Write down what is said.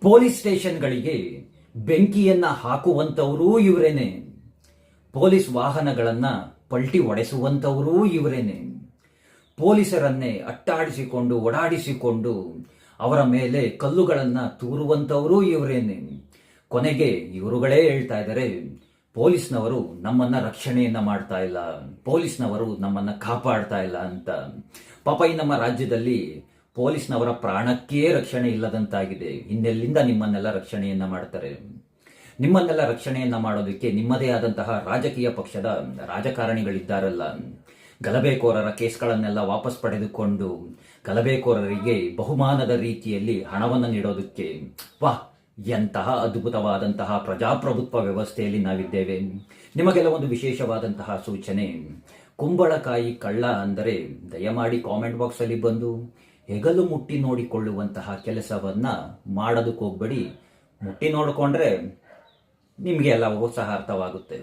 Police ಸ್ಟೇಷನ್ಗಳಿಗೆ ಬೆಂಕಿಯನ್ನ ಹಾಕುವಂಥವರೂ ಇವರೇನೆ. Police ವಾಹನಗಳನ್ನ ಪಲ್ಟಿ ಒಡೆಸುವಂಥವರೂ ಇವರೇನೆ. ಪೊಲೀಸರನ್ನೇ ಅಟ್ಟಾಡಿಸಿಕೊಂಡು, ಓಡಾಡಿಸಿಕೊಂಡು ಅವರ ಮೇಲೆ ಕಲ್ಲುಗಳನ್ನ ತೂರುವಂಥವರೂ ಇವರೇನೆ. ಕೊನೆಗೆ ಇವರುಗಳೇ ಹೇಳ್ತಾ ಇದ್ದಾರೆ ಪೊಲೀಸ್ನವರು ನಮ್ಮನ್ನ ರಕ್ಷಣೆಯನ್ನ ಮಾಡ್ತಾ ಇಲ್ಲ, ಪೊಲೀಸ್ನವರು ನಮ್ಮನ್ನ ಕಾಪಾಡ್ತಾ ಇಲ್ಲ ಅಂತ. ಪಾಪ ಈ ನಮ್ಮ ರಾಜ್ಯದಲ್ಲಿ ಪೊಲೀಸ್ನವರ ಪ್ರಾಣಕ್ಕೇ ರಕ್ಷಣೆ ಇಲ್ಲದಂತಾಗಿದೆ. ಇನ್ನೆಲ್ಲಿಂದ ನಿಮ್ಮನ್ನೆಲ್ಲ ರಕ್ಷಣೆಯನ್ನ ಮಾಡ್ತಾರೆ? ನಿಮ್ಮನ್ನೆಲ್ಲ ರಕ್ಷಣೆಯನ್ನ ಮಾಡೋದಕ್ಕೆ ನಿಮ್ಮದೇ ಆದಂತಹ ರಾಜಕೀಯ ಪಕ್ಷದ ರಾಜಕಾರಣಿಗಳಿದ್ದಾರಲ್ಲ. ಗಲಭೆಕೋರರ ಕೇಸ್ಗಳನ್ನೆಲ್ಲ ವಾಪಸ್ ಪಡೆದುಕೊಂಡು ಗಲಭೆಕೋರರಿಗೆ ಬಹುಮಾನದ ರೀತಿಯಲ್ಲಿ ಹಣವನ್ನು ನೀಡೋದಕ್ಕೆ. ವಾಹ್, ಎಂತಹ ಅದ್ಭುತವಾದಂತಹ ಪ್ರಜಾಪ್ರಭುತ್ವ ವ್ಯವಸ್ಥೆಯಲ್ಲಿ ನಾವಿದ್ದೇವೆ. ನಿಮಗೆಲ್ಲ ಒಂದು ವಿಶೇಷವಾದಂತಹ ಸೂಚನೆ. ಕುಂಬಳಕಾಯಿ ಕಳ್ಳ ಅಂದರೆ ದಯಮಾಡಿ ಕಾಮೆಂಟ್ ಬಾಕ್ಸ್ ಅಲ್ಲಿ ಬಂದು ಹೆಗಲು ಮುಟ್ಟಿ ನೋಡಿಕೊಳ್ಳುವಂತಹ ಕೆಲಸವನ್ನ ಮಾಡೋದಕ್ಕೆ ಹೋಗ್ಬೇಡಿ ಮುಟ್ಟಿ ನೋಡಿಕೊಂಡ್ರೆ ನಿಮಗೆ ಎಲ್ಲ ಸಹ ಅರ್ಥವಾಗುತ್ತೆ